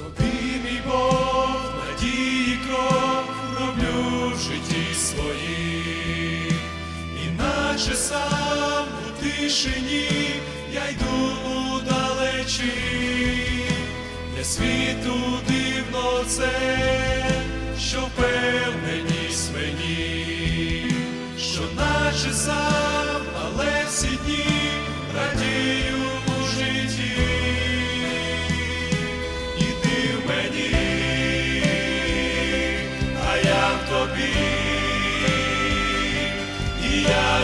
Тобі, мій Бог, надії кров роблю в житті свої, іначе сам у тишині я йду у далечі, для світу дивно це, що впевненість мені, що наче сам, але всі дні раді.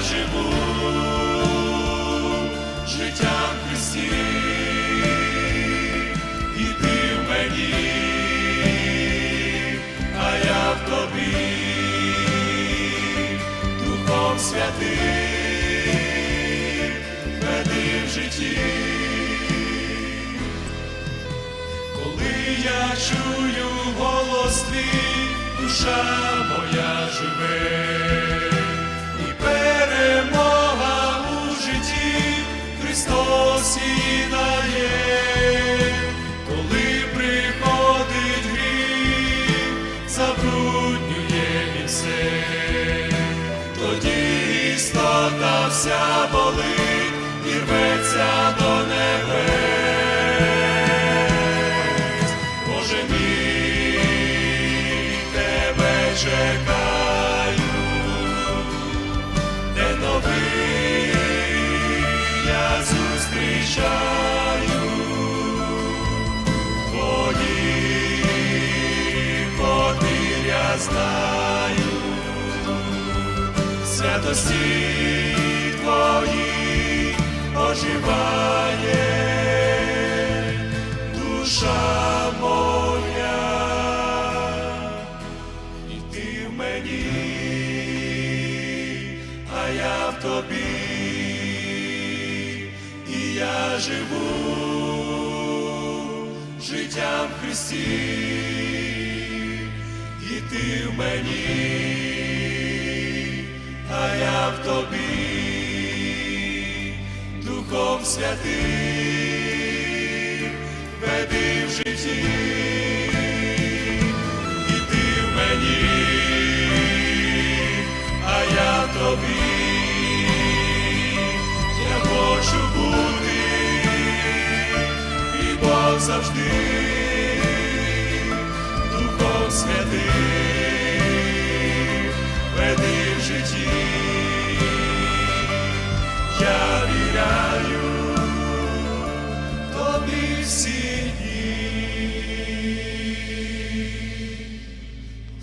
Живу життям Христі, і ти в мені, а я в тобі, Духом Святим веди в житті. Коли я чую голос твій, душа моя живе, істота вся болить і рветься до небес. Боже мій, тебе чекаю, де новий я зустрічаю? Твої подвір'я знаю, святості твої оживає. Душа моя, і ти в мені, а я в тобі, і я живу життям Христі, і ти в мені, в тобі. Духом Святим веди в житті, і ти в мені, а я в тобі, я хочу бути, і Бог завжди, всі.